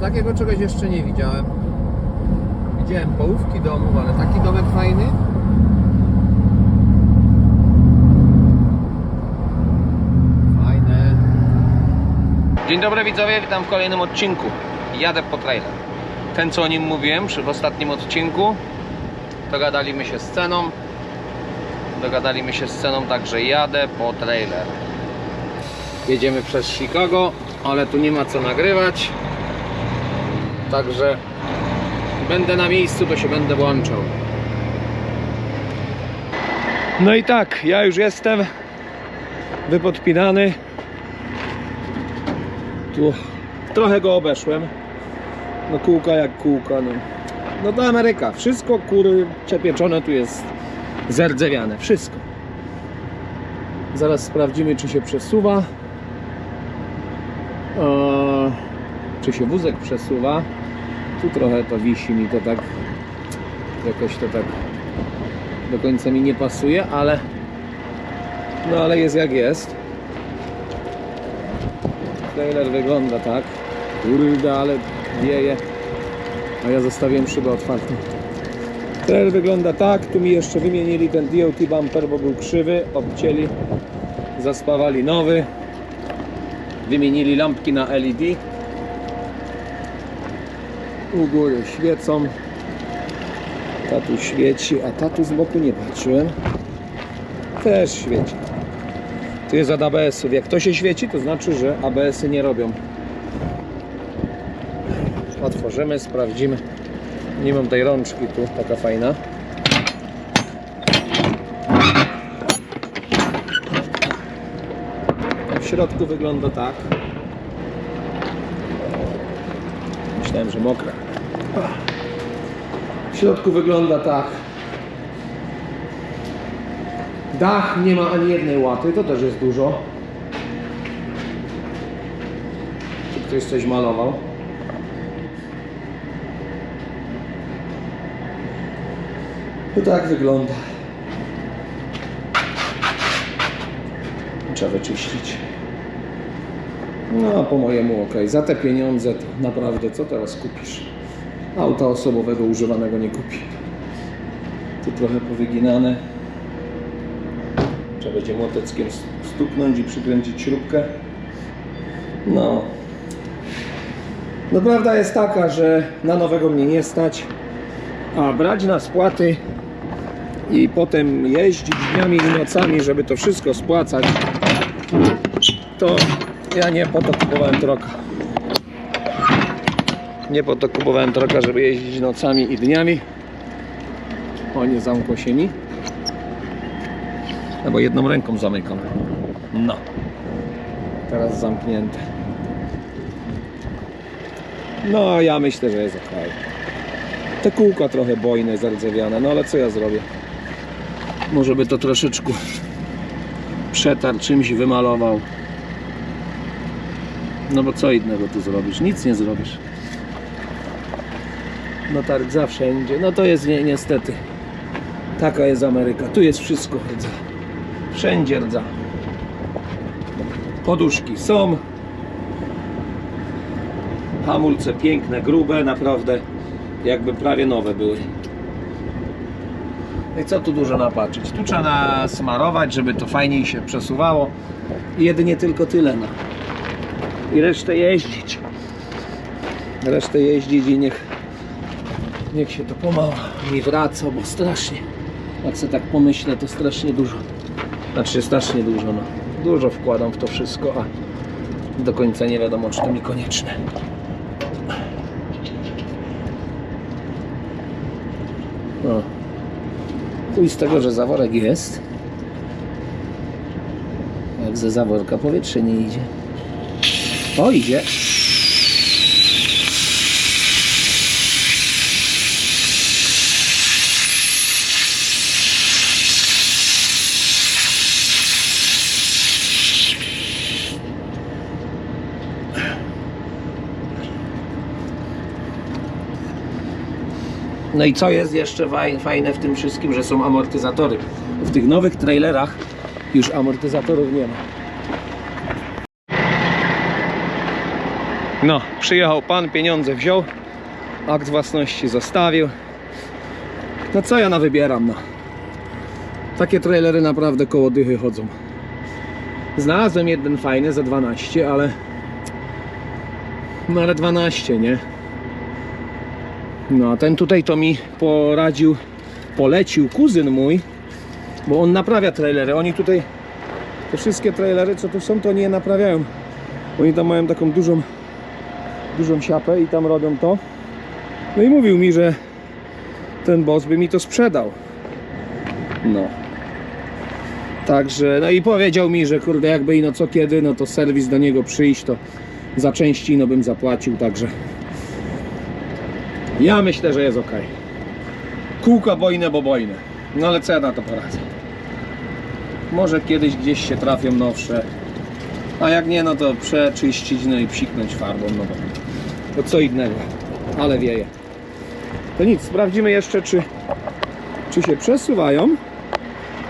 takiego czegoś jeszcze nie widziałem. Widziałem połówki domów, ale taki domek fajny. Fajne. Dzień dobry widzowie, witam w kolejnym odcinku. Jadę po trailer. Ten co o nim mówiłem przy ostatnim odcinku. Dogadaliśmy się z ceną. Dogadaliśmy się z ceną, także jadę po trailer. Jedziemy przez Chicago, ale tu nie ma co nagrywać. Także będę na miejscu, to się będę włączał. No i tak, ja już jestem wypodpinany. Tu trochę go obeszłem. No kółka jak kółka, no. No to Ameryka. Wszystko kury przepieczone tu jest zerdzewiane. Wszystko. Zaraz sprawdzimy, czy się przesuwa. Eee, czy się wózek przesuwa. Tu trochę to wisi mi to tak. Jakoś to tak do końca mi nie pasuje, ale no ale jest jak jest. Trailer wygląda tak. Kurde, ale wieje. A ja zostawiłem szybę otwartą. Trailer wygląda tak. Tu mi jeszcze wymienili ten DOT bumper, bo był krzywy. Obcięli. Zaspawali nowy. Wymienili lampki na LED. U góry świecą. Tatu świeci, a tatu z boku nie patrzyłem. Też świeci. Tu jest od ABS-ów. Jak to się świeci, to znaczy, że ABS-y nie robią. Otworzymy, sprawdzimy. Nie mam tej rączki tu, taka fajna. W środku wygląda tak. Myślałem, że mokre. W środku wygląda tak. Dach nie ma ani jednej łaty, to też jest dużo. Tu ktoś coś malował. To tak wygląda. Trzeba wyczyścić. No, po mojemu ok. Za te pieniądze to naprawdę co teraz kupisz? Auta osobowego używanego nie kupi. Tu trochę powyginane. Trzeba będzie młoteckiem stuknąć i przykręcić śrubkę. No. No prawda jest taka, że na nowego mnie nie stać, a brać na spłaty i potem jeździć dniami i nocami, żeby to wszystko spłacać, to ja nie po to kupowałem troka. Nie po to kupowałem troka, żeby jeździć nocami i dniami. O, nie mi. No bo jedną ręką zamykam. No. Teraz zamknięte. No, ja myślę, że jest ok. Te kółka trochę bojne, zardzewiane, no ale co ja zrobię? Może by to troszeczkę przetarł czymś, wymalował. No bo co innego tu zrobisz? Nic nie zrobisz. No targ za wszędzie. No to jest ni niestety. Taka jest Ameryka. Tu jest wszystko rdza. Wszędzie rdza. Poduszki są. Hamulce piękne, grube, naprawdę jakby prawie nowe były. No I co tu dużo napatrzeć? Tu trzeba nasmarować, żeby to fajniej się przesuwało. Jedynie tylko tyle. No. I resztę jeździć. Resztę jeździć i niech, niech się to pomału mi wraca, bo strasznie. Jak sobie tak pomyślę, to strasznie dużo. Znaczy strasznie dużo, no. Dużo wkładam w to wszystko, a do końca nie wiadomo, czy to mi konieczne. No. Chuj z tego, że zaworek jest. Jak ze zaworka powietrze nie idzie. O, idzie. No i co jest jeszcze faj- fajne w tym wszystkim, że są amortyzatory. W tych nowych trailerach już amortyzatorów nie ma. No, przyjechał pan, pieniądze wziął, akt własności zostawił. No co ja na wybieram, no. Takie trailery naprawdę koło dychy chodzą. Znalazłem jeden fajny za 12, ale... No ale 12, nie? No a ten tutaj to mi poradził, polecił kuzyn mój, bo on naprawia trailery. Oni tutaj, te wszystkie trailery co tu są, to oni je naprawiają. Oni tam mają taką dużą, dużą siapę i tam robią to. No i mówił mi, że ten boss by mi to sprzedał. No. Także, no i powiedział mi, że kurde, jakby ino co kiedy, no to serwis do niego przyjść, to za części no bym zapłacił, także ja myślę, że jest ok. Kółka bojne, bo bojne. No ale co ja na to poradzę? Może kiedyś gdzieś się trafią nowsze, a jak nie, no to przeczyścić, no i psiknąć farbą, no bo to co innego, ale wieje. To nic, sprawdzimy jeszcze, czy, czy się przesuwają.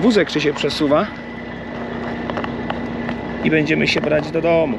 Wózek czy się przesuwa. I będziemy się brać do domu.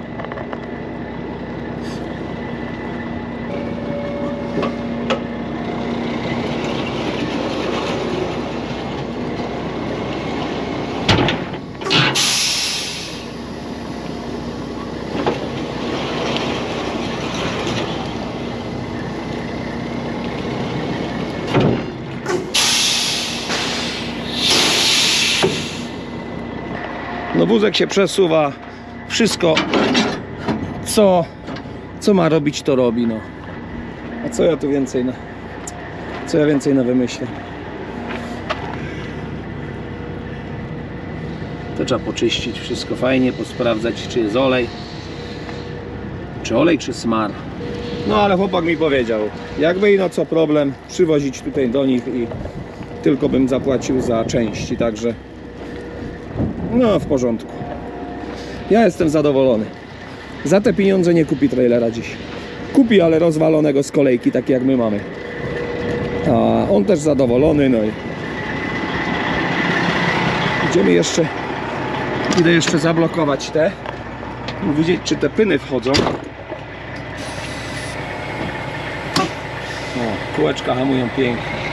No wózek się przesuwa. Wszystko co, co ma robić to robi no. A co ja tu więcej na co ja więcej na wymyślę? To trzeba poczyścić wszystko fajnie, posprawdzać czy jest olej. Czy olej, czy smar. No ale chłopak mi powiedział, jakby i no co problem, przywozić tutaj do nich i tylko bym zapłacił za części, także no, w porządku. Ja jestem zadowolony. Za te pieniądze nie kupi trailera dziś. Kupi, ale rozwalonego z kolejki, tak jak my mamy. A on też zadowolony, no i idziemy jeszcze idę jeszcze zablokować te widzieć czy te pyny wchodzą kółeczka hamują pięknie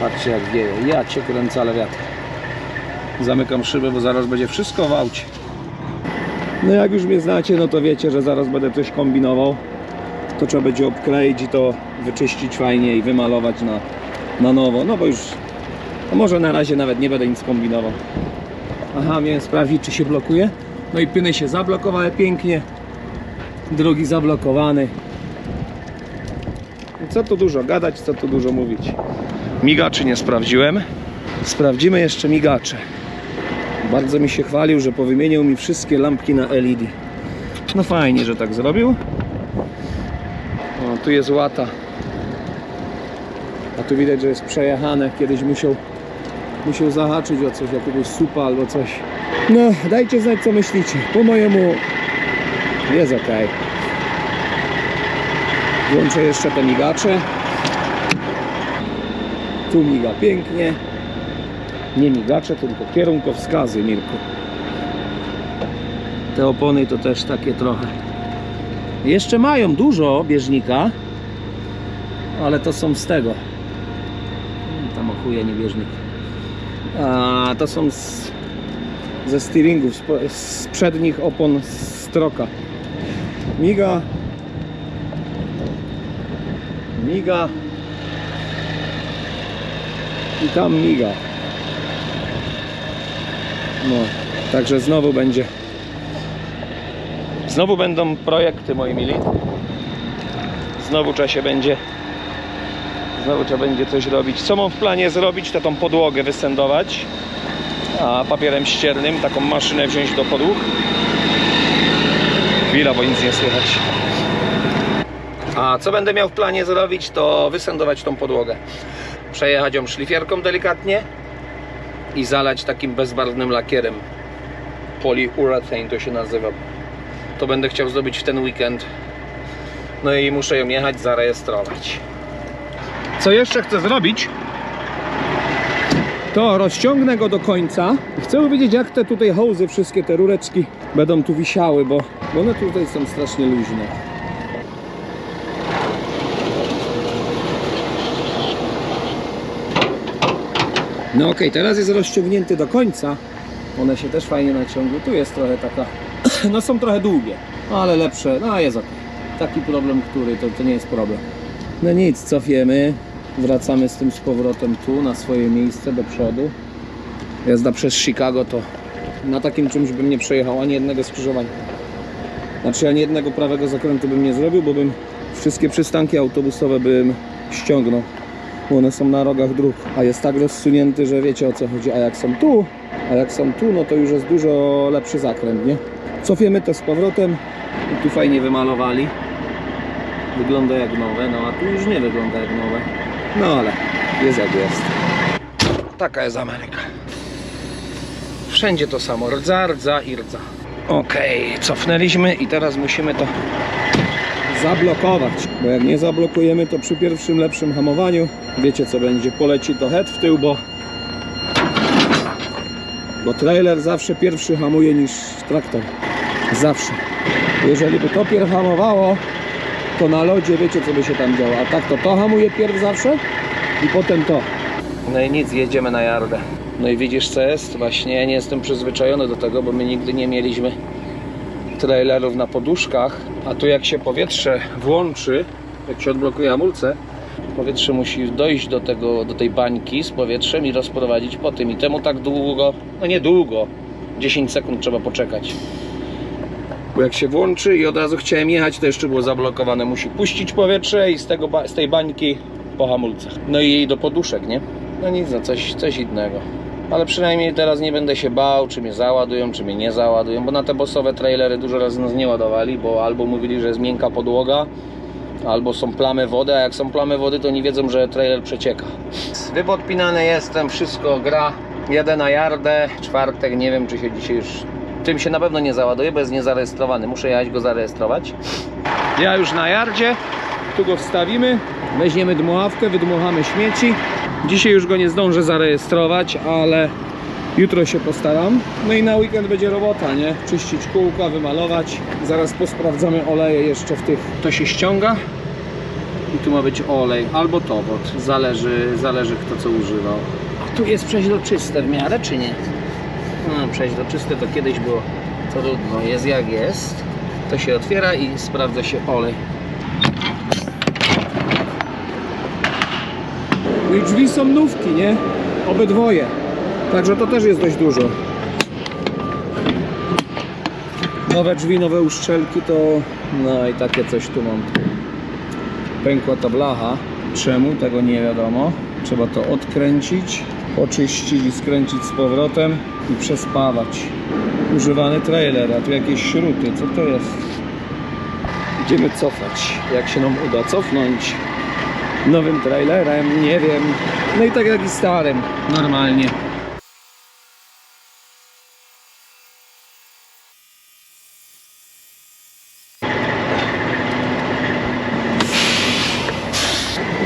Patrzcie jak wieje. Ja cię kręcę, ale wiatr. Zamykam szybę, bo zaraz będzie wszystko w aucie. No jak już mnie znacie, no to wiecie, że zaraz będę coś kombinował. To trzeba będzie obkleić i to wyczyścić fajnie i wymalować na, na nowo. No bo już, a może na razie nawet nie będę nic kombinował. Aha, miałem sprawdzić, czy się blokuje. No i pyny się zablokowały pięknie. Drugi zablokowany. Co tu dużo gadać, co tu dużo mówić. Migaczy nie sprawdziłem. Sprawdzimy jeszcze migacze. Bardzo mi się chwalił, że powymienił mi wszystkie lampki na LED. No fajnie, że tak zrobił. Tu jest łata. A tu widać, że jest przejechane. Kiedyś musiał, musiał zahaczyć o coś, jakiegoś supa albo coś. No, dajcie znać co myślicie. Po mojemu jest ok. Włączę jeszcze te migacze. Tu miga pięknie. Nie migacze, tylko kierunkowskazy, Mirku. Te opony to też takie trochę. Jeszcze mają dużo bieżnika, ale to są z tego. Tam ochuje nie bieżnik. A to są z, ze steeringów, z przednich opon stroka. Miga. Miga. I tam miga. No, także znowu będzie. Znowu będą projekty, moi mili. Znowu trzeba się będzie. Znowu trzeba będzie coś robić. Co mam w planie zrobić, to tą podłogę wysędować. A papierem ściernym taką maszynę wziąć do podłóg. Chwila, bo nic nie słychać. A co będę miał w planie zrobić, to wysędować tą podłogę. Przejechać ją szlifierką delikatnie i zalać takim bezbarwnym lakierem. Polyurethane to się nazywa. To będę chciał zrobić w ten weekend. No i muszę ją jechać zarejestrować. Co jeszcze chcę zrobić? To rozciągnę go do końca. Chcę wiedzieć jak te tutaj hołzy, wszystkie te rureczki będą tu wisiały, bo, one tutaj są strasznie luźne. No okej, teraz jest rozciągnięty do końca. One się też fajnie naciągły. Tu jest trochę taka, no są trochę długie, no ale lepsze, no jest ok. Taki problem, który to, to nie jest problem. No nic, cofiemy. Wracamy z tym z powrotem tu na swoje miejsce do przodu. Jazda przez Chicago to na takim czymś bym nie przejechał ani jednego skrzyżowania. Znaczy ani jednego prawego zakrętu bym nie zrobił, bo bym wszystkie przystanki autobusowe bym ściągnął. Bo one są na rogach dróg, a jest tak rozsunięty, że wiecie o co chodzi. A jak są tu, a jak są tu, no to już jest dużo lepszy zakręt, nie? Cofiemy to z powrotem i tu fajnie wymalowali. Wygląda jak nowe, no a tu już nie wygląda jak nowe. No ale jest jak jest. Taka jest Ameryka. Wszędzie to samo, rdza, rdza i rdza. Okej, cofnęliśmy i teraz musimy to zablokować, bo jak nie zablokujemy to przy pierwszym lepszym hamowaniu wiecie co będzie, poleci to head w tył, bo bo trailer zawsze pierwszy hamuje niż traktor. Zawsze. Jeżeli by to pierw hamowało, to na lodzie wiecie co by się tam działo. A tak to to hamuje pierw zawsze i potem to. No i nic, jedziemy na jardę. No i widzisz co jest? Właśnie ja nie jestem przyzwyczajony do tego, bo my nigdy nie mieliśmy trailerów na poduszkach, a tu jak się powietrze włączy, jak się odblokuje hamulce, powietrze musi dojść do, tego, do tej bańki z powietrzem i rozprowadzić po tym. I temu tak długo, no nie długo, 10 sekund trzeba poczekać. Bo jak się włączy i od razu chciałem jechać, to jeszcze było zablokowane. Musi puścić powietrze i z, tego, z tej bańki po hamulcach. No i do poduszek, nie? No nic, no coś, coś innego. Ale przynajmniej teraz nie będę się bał, czy mnie załadują, czy mnie nie załadują, bo na te bossowe trailery dużo razy nas nie ładowali, bo albo mówili, że jest miękka podłoga, albo są plamy wody, a jak są plamy wody, to nie wiedzą, że trailer przecieka. Wypodpinany jestem, wszystko gra. Jadę na jardę, czwartek, nie wiem czy się dzisiaj już... Tym się na pewno nie załaduje, bo jest niezarejestrowany. Muszę jechać go zarejestrować. Ja już na jardzie, tu go wstawimy, weźmiemy dmuchawkę, wydmuchamy śmieci. Dzisiaj już go nie zdążę zarejestrować, ale jutro się postaram. No i na weekend będzie robota, nie? Czyścić kółka, wymalować. Zaraz posprawdzamy oleje jeszcze w tych. To się ściąga. I tu ma być olej albo towot. Zależy, zależy kto co używał. Tu jest przeźroczyste w miarę, czy nie? No, przeźroczyste to kiedyś było trudno. Jest jak jest. To się otwiera i sprawdza się olej. No i drzwi są nówki, nie? Obydwoje. Także to też jest dość dużo. Nowe drzwi, nowe uszczelki to... No i takie coś tu mam. Pękła ta blacha. Czemu? Tego nie wiadomo. Trzeba to odkręcić, oczyścić i skręcić z powrotem i przespawać. Używany trailer, a tu jakieś śruty. Co to jest? Idziemy cofać. Jak się nam uda cofnąć nowym trailerem, nie wiem. No i tak jak i starym, normalnie.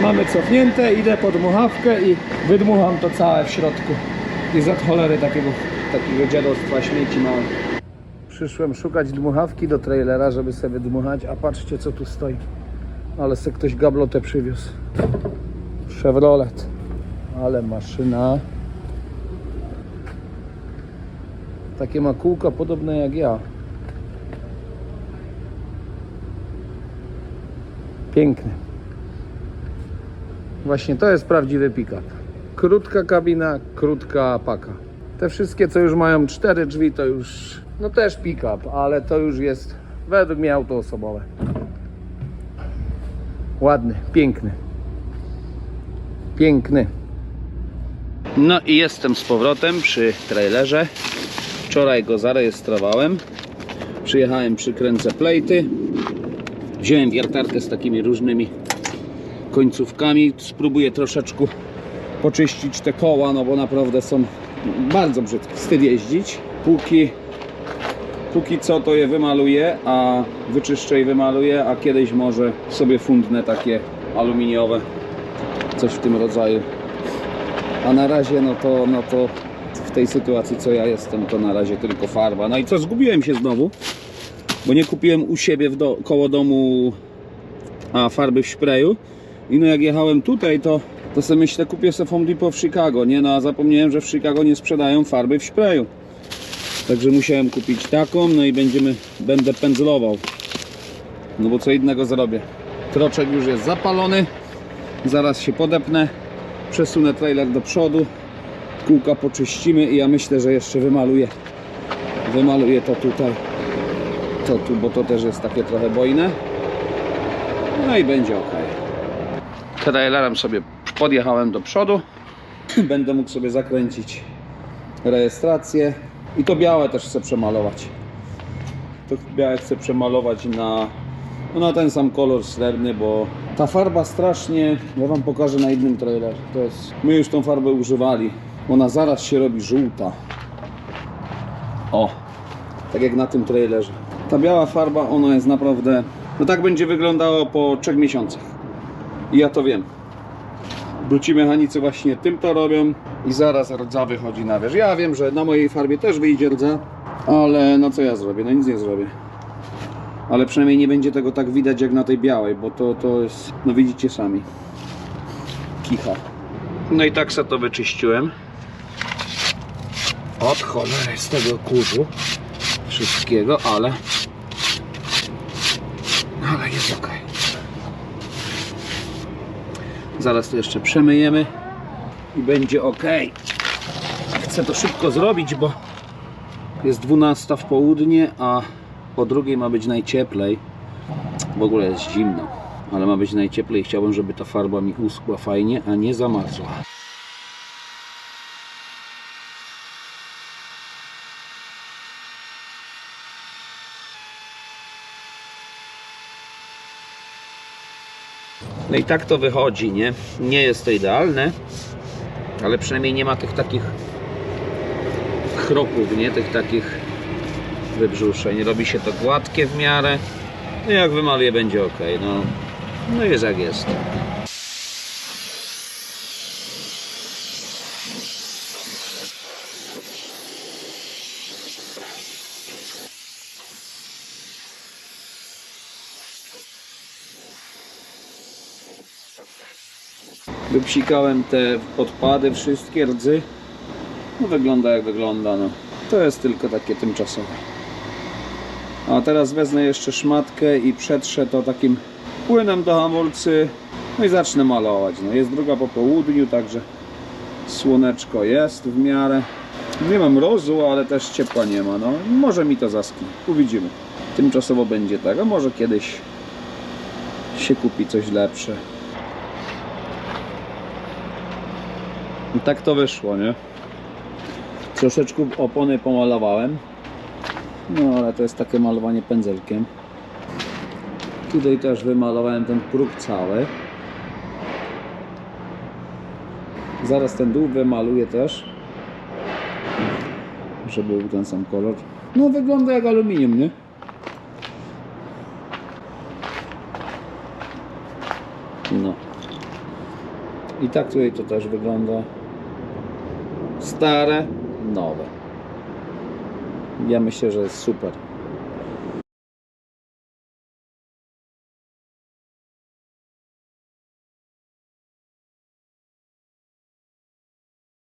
Mamy cofnięte, idę pod dmuchawkę i wydmucham to całe w środku. I za cholery takiego, takiego dziadostwa śmieci mam. Przyszłem szukać dmuchawki do trailera, żeby sobie dmuchać, a patrzcie co tu stoi. Ale se ktoś gablotę przywiózł. Chevrolet. Ale maszyna. Takie ma kółka podobne jak ja. Piękny. Właśnie to jest prawdziwy pick-up. Krótka kabina, krótka paka. Te wszystkie, co już mają cztery drzwi, to już, no też pick-up, ale to już jest według mnie auto osobowe. Ładny, piękny. Piękny. No i jestem z powrotem przy trailerze. Wczoraj go zarejestrowałem. Przyjechałem, przykręcę plejty. Wziąłem wiertarkę z takimi różnymi końcówkami. Spróbuję troszeczkę poczyścić te koła, no bo naprawdę są bardzo brzydkie. Wstyd jeździć. Póki Póki co to je wymaluję, a wyczyszczę i wymaluję, a kiedyś może sobie fundnę takie aluminiowe. Coś w tym rodzaju. A na razie no to, no to w tej sytuacji co ja jestem, to na razie tylko farba. No i co, zgubiłem się znowu, bo nie kupiłem u siebie w do, koło domu a, farby w sprayu. I no jak jechałem tutaj, to, to sobie myślę, kupię sobie Home Depot w Chicago, nie? No a zapomniałem, że w Chicago nie sprzedają farby w sprayu. Także musiałem kupić taką, no i będziemy, będę pędzlował. No bo co innego zrobię. Troczek już jest zapalony. Zaraz się podepnę. Przesunę trailer do przodu. Kółka poczyścimy i ja myślę, że jeszcze wymaluję. Wymaluję to tutaj. To tu, bo to też jest takie trochę bojne. No i będzie ok. Trailerem sobie podjechałem do przodu. Będę mógł sobie zakręcić rejestrację. I to białe też chcę przemalować. To białe chcę przemalować na, no na ten sam kolor srebrny, bo ta farba strasznie, ja Wam pokażę na innym trailerze. To jest, my już tą farbę używali. Ona zaraz się robi żółta. O, tak jak na tym trailerze. Ta biała farba, ona jest naprawdę, no tak będzie wyglądało po 3 miesiącach. I ja to wiem. Bruci mechanicy właśnie tym to robią i zaraz rdza wychodzi na wierzch. Ja wiem, że na mojej farbie też wyjdzie rdza, ale no co ja zrobię? No nic nie zrobię. Ale przynajmniej nie będzie tego tak widać jak na tej białej, bo to, to jest, no widzicie sami. Kicha. No i tak se to wyczyściłem. Od cholery z tego kurzu. Wszystkiego, ale... Ale jest ok. Zaraz to jeszcze przemyjemy i będzie ok. Chcę to szybko zrobić, bo jest 12 w południe, a po drugiej ma być najcieplej. W ogóle jest zimno, ale ma być najcieplej. Chciałbym, żeby ta farba mi uschła fajnie, a nie zamarzła. No i tak to wychodzi, nie? Nie jest to idealne, ale przynajmniej nie ma tych takich chropów, nie? Tych takich wybrzuszeń. Robi się to gładkie w miarę. No jak wymaluję będzie ok. No, no jest jak jest. Wypsikałem te podpady, wszystkie rdzy. No wygląda jak wygląda, no. To jest tylko takie tymczasowe. A teraz wezmę jeszcze szmatkę i przetrzę to takim płynem do hamulcy. No i zacznę malować. No jest druga po południu, także słoneczko jest w miarę. Nie mam mrozu, ale też ciepła nie ma. No może mi to zasknie. Uwidzimy. Tymczasowo będzie tak, a może kiedyś się kupi coś lepsze. I tak to wyszło, nie? Troszeczkę opony pomalowałem. No ale to jest takie malowanie pędzelkiem. Tutaj też wymalowałem ten próg cały. Zaraz ten dół wymaluję też. Żeby był ten sam kolor. No wygląda jak aluminium, nie? No. I tak tutaj to też wygląda. Stare, nowe. Ja myślę, że jest super.